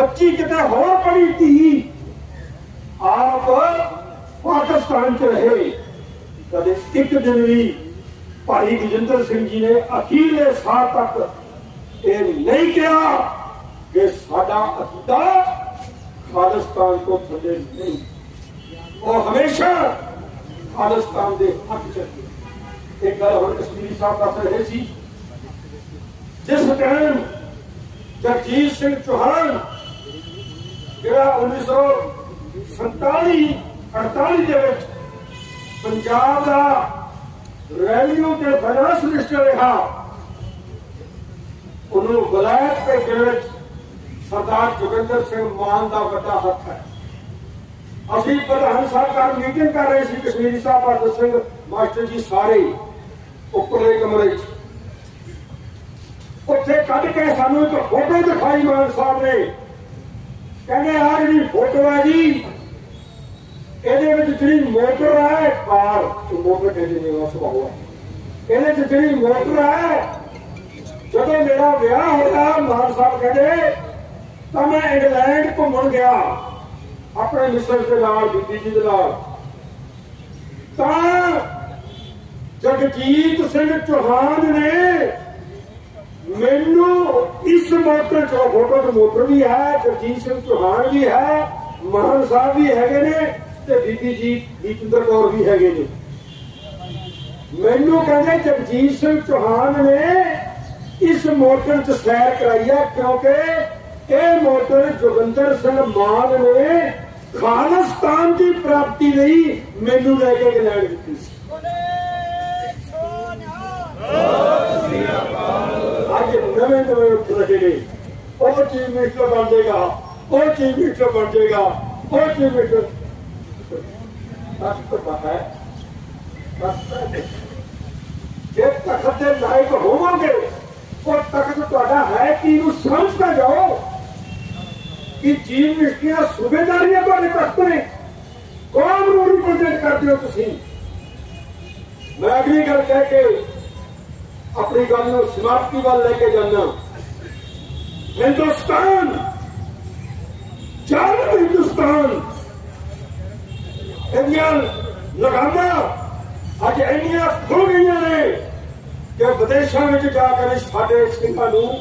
ਬੱਚੀ ਕਿਤੇ ਹੋਰ ਪੜੀ ਧੀ, ਆਪ ਪਾਕਿਸਤਾਨ ਚ ਰਹੇ। ਕਦੇ ਇੱਕ ਦਿਨ ਵੀ ਭਾਈ ਵਿਜੇਂਦਰ ਸਿੰਘ ਜੀ ਨੇ ਅਖੀਰਲੇ ਸਾਹ ਤੱਕ ਇਹ ਨਹੀਂ ਕਿਹਾ ਕਿ ਸਾਡਾ ਅਕੀਦਾ ਖਾਲਿਸਤਾਨ ਤੋਂ ਥੱਲੇ ਨਹੀਂ। ਉਹ ਹਮੇਸ਼ਾ ਖਾਲਿਸਤਾਨ ਦੇ ਹੱਕ ਚ ਸੀ। ਇੱਕ ਗੱਲ ਹੁਣ ਕਸ਼ਮੀਰੀ ਸਾਹਿਬ ਦੱਸ ਰਹੇ ਸੀ। ਜਿਸ ਟਾਈਮ ਜਗਜੀਤ ਸਿੰਘ ਚੌਹਾਨ ਜਿਹੜਾ 1947 48 ਦੇ ਵਿੱਚ ਪੰਜਾਬ ਦਾ ਰੈਵਨਿਊ ਤੇ ਫਾਈਨਾਂਸ ਮਿਨਿਸਟਰ ਰਿਹਾ, ਉਹਨੂੰ ਵਿਲਾਇਤ ਭੇਜਣ ਵਿੱਚ ਸਰਦਾਰ ਜੋਗਿੰਦਰ ਸਿੰਘ ਮਾਨ ਦਾ ਵੱਡਾ ਹੱਥ ਹੈ। ਅਸੀਂ ਪ੍ਰਧਾਨ ਸਾਹਿਬ ਨਾਲ ਮੀਟਿੰਗ ਕਰ ਰਹੇ ਸੀ, ਕਸ਼ਮੀਰੀ ਸਾਹਿਬ ਭਗਤ ਸਿੰਘ ਮਾਸਟਰ ਜੀ ਸਾਰੇ ਉੱਪਰਲੇ ਕਮਰੇ 'ਚ। ਉੱਥੇ ਕੱਢ ਕੇ ਸਾਨੂੰ ਇੱਕ ਫੋਟੋ ਦਿਖਾਈ ਮਾਨ ਸਾਹਿਬ ਨੇ। ਕਹਿੰਦੇ ਆ ਜਿਹੜੀ ਫੋਟੋ ਇਹਦੇ ਵਿੱਚ ਜਿਹੜੀ ਮੋਟਰ ਹੈ ਕਾਰ ਮੋਟਰ ਕਹਿੰਦੇ ਨੇ ਉਸ ਬਾਹੂ ਇਹਦੇ ਵਿੱਚ ਜਿਹੜੀ ਮੋਟਰ ਹੈ ਜਦੋਂ ਮੇਰਾ ਵਿਆਹ ਹੋਇਆ, ਮਾਨ ਸਾਹਿਬ ਕਹਿੰਦੇ, ਤਾਂ ਮੈਂ ਇੰਗਲੈਂਡ ਘੁੰਮਣ ਗਿਆ, ਆਪਣੇ ਮਿਸਰ ਦੇ ਨਾਲ, ਬੀਬੀ ਜੀ ਦੇ ਨਾਲ। ਤਾਂ ਜਗਜੀਤ ਸਿੰਘ ਚੌਹਾਨ ਨੇ ਮੈਨੂੰ ਇਸ ਮੋਟਰ ਚੋਂ ਫੋਟੋ ਤੇ ਮੋਟਰ ਵੀ ਹੈ ਜਗਜੀਤ ਸਿੰਘ ਚੌਹਾਨ ਵੀ ਹੈ ਮਹਾਨ ਸਾਹਿਬ ਵੀ ਹੈਗੇ ਨੇ, ਤੇ ਬੀਬੀ ਜੀ ਦੀਪਿੰਦਰ ਕੌਰ ਵੀ ਹੈਗੇ ਨੇ। ਮੈਨੂੰ ਕਹਿੰਦੇ ਜਗਜੀਤ ਸਿੰਘ ਚੌਹਾਨ ਨੇ ਇਸ ਮੋਟਰ 'ਚ ਸੈਰ ਕਰਾਈ ਹੈ ਕਿਉਂਕਿ ਇਹ ਮੋਟਰ ਜੋਗਿੰਦਰ ਸਿੰਘ ਮਾਨ ਨੇ ਖਾਲਿਸਤਾਨ ਦੀ ਪ੍ਰਾਪਤੀ ਲਈ ਮੈਨੂੰ ਲੈ ਕੇ ਇੰਗਲੈਂਡ ਦਿੱਤੀ ਸੀ। ਅੱਜ ਨਵੇਂ ਨਵੇਂ ਉਹ ਚੀਫ ਮਿਨਿਸਟਰ ਬਣ ਜਾਏਗਾ। ਉਹ ਚੀਫ ਮਿਨਿਸਟਰ ਬਣ ਜਾਏਗਾ। ਉਹ ਚੀਫ ਮਿਨਿਸਟਰ ਬਸ ਪਤਾ ਹੈ। ਜੇ ਤਖਤ ਦੇ ਲਾਇਕ ਹੋਵੋਗੇ, ਉਹ ਤਖਤ ਤੁਹਾਡਾ ਹੈ ਕਿ ਇਹਨੂੰ ਸਮਝਦਾ ਜਾਓ। ਕਿ ਚੀਫ ਮਿਨਿਸਟਰੀਆਂ ਸੂਬੇਦਾਰੀਆਂ ਤੁਹਾਡੇ ਤਖਤ ਨੇ? ਕੌਮ ਨੂੰ ਰਿਪਰੈਜ਼ੈਂਟ ਕਰਦੇ ਹੋ ਤੁਸੀਂ? ਮੈਂ ਅਗਲੀ ਗੱਲ ਕਹਿ ਕੇ ਆਪਣੀ ਗੱਲ ਨੂੰ ਸਮਾਪਤੀ ਵੱਲ ਲੈ ਕੇ ਜਾਣਾ ਹਿੰਦੁਸਤਾਨ ਜਨ ਹਿੰਦੁਸਤਾਨ ਇੰਨੀਆਂ ਲਗਾਮਾਂ ਅੱਜ ਇੰਨੀਆਂ ਖੁੱਲ ਗਈਆਂ ਨੇ ਕਿ ਵਿਦੇਸ਼ਾਂ ਵਿੱਚ ਜਾ ਕੇ ਸਾਡੇ ਸਿੰਘਾਂ ਨੂੰ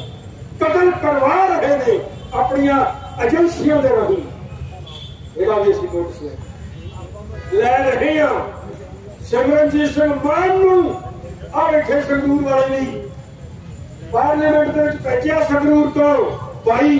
ਕਤਲ ਕਰਵਾ ਰਹੇ ਨੇ ਆਪਣੀਆਂ ਏਜੰਸੀਆਂ ਦੇ ਰਾਹੀਂ। ਇਹਦਾ ਵੀ ਅਸੀਂ ਨੋਟਿਸ ਲੈ ਰਹੇ ਹਾਂ। ਸਿਮਰਨਜੀਤ ਸਿੰਘ ਮਾਨ ਨੂੰ ਆ ਬੈਠੇ ਸੰਗਰੂਰ ਵਾਲੇ ਨਹੀਂ ਪਾਰਲੀਮੈਂਟ ਦੇ ਵਿੱਚ ਭੇਜਿਆ ਸੰਗਰੂਰ ਤੋਂ 22